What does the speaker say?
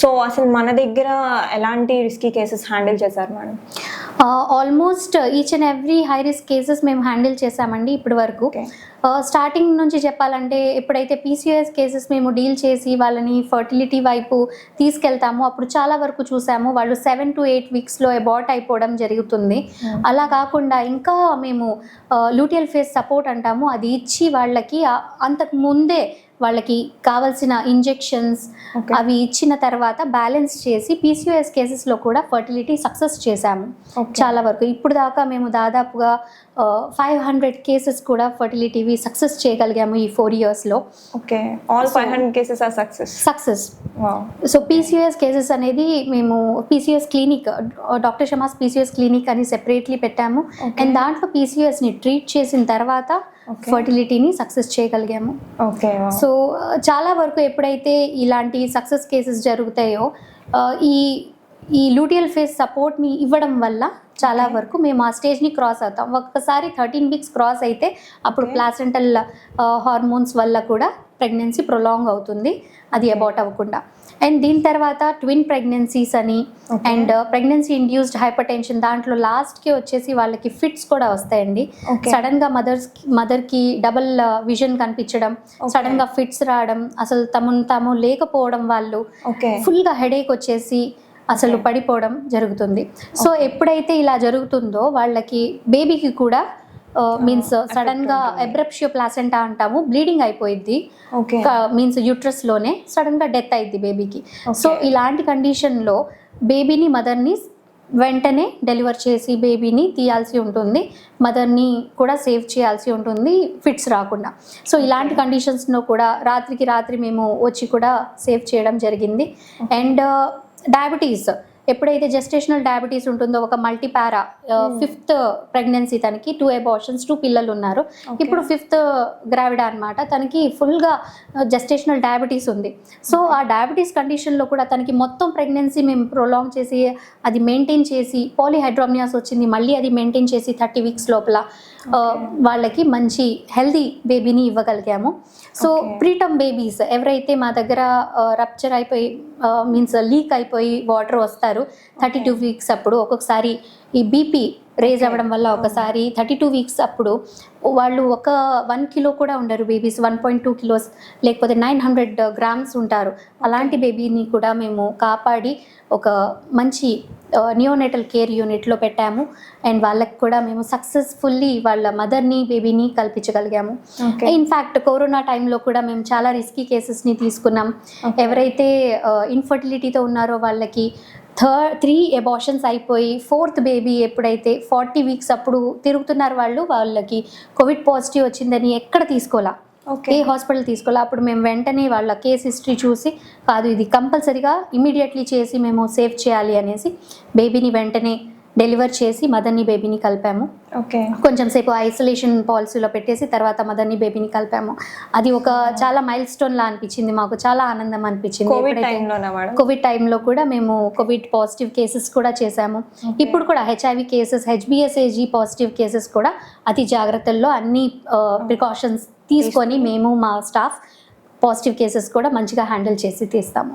So అసలు మన దగ్గర ఎలాంటి రిస్కీ కేసెస్ హ్యాండిల్ చేశారు madam? Almost each and every high risk cases మేము హ్యాండిల్ చేసామండి ఇప్పటి వరకు. స్టార్టింగ్ నుంచి చెప్పాలంటే ఎప్పుడైతే పీసీఎస్ కేసెస్ మేము డీల్ చేసి వాళ్ళని ఫర్టిలిటీ వైపు తీసుకెళ్తామో అప్పుడు చాలా వరకు చూసాము. వాళ్ళు సెవెన్ టు ఎయిట్ వీక్స్లో అబార్ట్ అయిపోవడం జరుగుతుంది. అలా కాకుండా ఇంకా మేము లూటియల్ ఫేస్ సపోర్ట్ అంటాము. అది ఇచ్చి వాళ్ళకి అంతకు ముందే వాళ్ళకి కావాల్సిన ఇంజెక్షన్స్. అవి ఇచ్చిన తర్వాత బ్యాలెన్స్ చేసి పీసీఓఎస్ కేసెస్లో కూడా ఫర్టిలిటీ సక్సెస్ చేశాము. చాలా వరకు. ఇప్పుడు దాకా మేము దాదాపుగా ఫైవ్ హండ్రెడ్ కేసెస్ కూడా ఫర్టిలిటీవి సక్సెస్ చేయగలిగాము ఈ ఫోర్ ఇయర్స్లో okay all five hundred cases are success success so PCS cases అనేది మేము PCS clinic doctor Shamas PCS clinic అని సెపరేట్లీ పెట్టాము. అండ్ దాంట్లో పీసీఎస్ని ట్రీట్ చేసిన తర్వాత. ఫర్టిలిటీని సక్సెస్ చేయగలిగాము. ఓకే సో చాలా వరకు ఎప్పుడైతే ఇలాంటి సక్సెస్ కేసెస్ జరుగుతాయో ఈ ఈ లూటియల్ ఫేస్ సపోర్ట్ని ఇవ్వడం వల్ల చాలా. వరకు మేము ఆ స్టేజ్ని క్రాస్ అవుతాం ఒక్కసారి థర్టీన్ వీక్స్ క్రాస్ అయితే అప్పుడు. ప్లాసెంటల్ హార్మోన్స్ వల్ల కూడా ప్రెగ్నెన్సీ ప్రొలాంగ్ అవుతుంది అది అబౌట్ అవ్వకుండా అండ్ దీని తర్వాత ట్విన్ ప్రెగ్నెన్సీస్ అని. And pregnancy induced hypertension దాంట్లో లాస్ట్కి వచ్చేసి వాళ్ళకి ఫిట్స్ కూడా వస్తాయండి Okay. సడన్గా మదర్స్ మదర్కి డబుల్ విజన్ కనిపించడం Okay. సడన్గా ఫిట్స్ రావడం అసలు తమను తాము లేకపోవడం వాళ్ళు ఓకే ఫుల్గా హెడేక్ వచ్చేసి అసలు. పడిపోవడం జరుగుతుంది సో ఎప్పుడైతే ఇలా జరుగుతుందో వాళ్ళకి బేబీకి కూడా మీన్స్ సడన్గా. ఎబ్రప్షియో ప్లాసెంటా అంటాము బ్లీడింగ్ అయిపోయిద్ది ఓకే మీన్స్ యూట్రస్లోనే సడన్గా డెత్ అయింది బేబీకి. సో ఇలాంటి కండిషన్లో బేబీని మదర్ని వెంటనే డెలివర్ చేసి బేబీని తీయాల్సి ఉంటుంది మదర్ని కూడా సేవ్ చేయాల్సి ఉంటుంది ఫిట్స్ రాకుండా. సో ఇలాంటి కండిషన్స్లో కూడా రాత్రికి రాత్రి మేము వచ్చి కూడా సేవ్ చేయడం జరిగింది. And diabetes. ఎప్పుడైతే జెస్టేషనల్ డయాబెటీస్ ఉంటుందో ఒక మల్టీపారా ఫిఫ్త్ ప్రెగ్నెన్సీ తనకి టూ అబార్షన్స్ టూ పిల్లలు ఉన్నారు ఇప్పుడు ఫిఫ్త్ గ్రావిడ్ అనమాట తనకి ఫుల్గా జెస్టేషనల్ డయాబెటీస్ ఉంది. సో ఆ డయాబెటీస్ కండిషన్లో కూడా తనకి మొత్తం ప్రెగ్నెన్సీ మేము ప్రొలాంగ్ చేసి అది మెయింటైన్ చేసి పాలిహైడ్రోమియాస్ వచ్చింది మళ్ళీ అది మెయింటైన్ చేసి థర్టీ వీక్స్ లోపల వాళ్ళకి మంచి హెల్దీ బేబీని ఇవ్వగలిగాము. సో. ప్రీటమ్ బేబీస్ ఎవరైతే మా దగ్గర రప్చర్ అయిపోయి మీన్స్ లీక్ అయిపోయి వాటర్ వస్తారు థర్టీ టూ వీక్స్ అప్పుడు ఒక్కొక్కసారి ఈ బీపీ రేజ్. అవ్వడం వల్ల ఒకసారి థర్టీ టూ వీక్స్ అప్పుడు వాళ్ళు ఒక వన్ కిలో కూడా ఉండరు babies one point two kilos లేకపోతే నైన్ హండ్రెడ్ గ్రామ్స్ ఉంటారు. అలాంటి బేబీని కూడా మేము కాపాడి ఒక మంచి నియోనేటల్ కేర్ యూనిట్లో పెట్టాము. అండ్ వాళ్ళకి కూడా మేము సక్సెస్ఫుల్లీ వాళ్ళ మదర్ని బేబీని కల్పించగలిగాము. ఇన్ఫ్యాక్ట్ కరోనా టైంలో కూడా మేము చాలా రిస్కీ కేసెస్ని తీసుకున్నాం. ఎవరైతే ఇన్ఫర్టిలిటీతో ఉన్నారో వాళ్ళకి థర్డ్ త్రీ ఎబార్షన్స్ అయిపోయి ఫోర్త్ బేబీ ఎప్పుడైతే ఫార్టీ వీక్స్ అప్పుడు తిరుగుతున్నారు వాళ్ళు వాళ్ళకి కోవిడ్ పాజిటివ్ వచ్చిందని ఎక్కడ తీసుకోవాలా? ఓకే. ఏ హాస్పిటల్ తీసుకోవాలా? అప్పుడు మేము వెంటనే వాళ్ళ కేస్ హిస్టరీ చూసి కాదు ఇది కంపల్సరీగా ఇమీడియట్లీ చేసి మేము సేవ్ చేయాలి అనేసి బేబీని వెంటనే డెలివర్ చేసి మదర్ని బేబీని కలిపాము. ఓకే. కొంచెం సేపు ఐసోలేషన్ పాలసీలో పెట్టేసి తర్వాత మదర్ని బేబీని కలిపాము. అది ఒక చాలా మైల్ స్టోన్ లా అనిపించింది మాకు చాలా ఆనందం అనిపించింది కోవిడ్ టైంలో కూడా మేము కోవిడ్ పాజిటివ్ కేసెస్ కూడా చేశాము. ఇప్పుడు కూడా హెచ్ఐవి కేసెస్ హెచ్బిఎస్ఏజీ పాజిటివ్ కేసెస్ కూడా అతి జాగ్రత్తల్లో అన్ని ప్రికాషన్స్ తీసుకొని. మేము మా స్టాఫ్ పాజిటివ్ కేసెస్ కూడా మంచిగా హ్యాండిల్ చేసి తీస్తాము.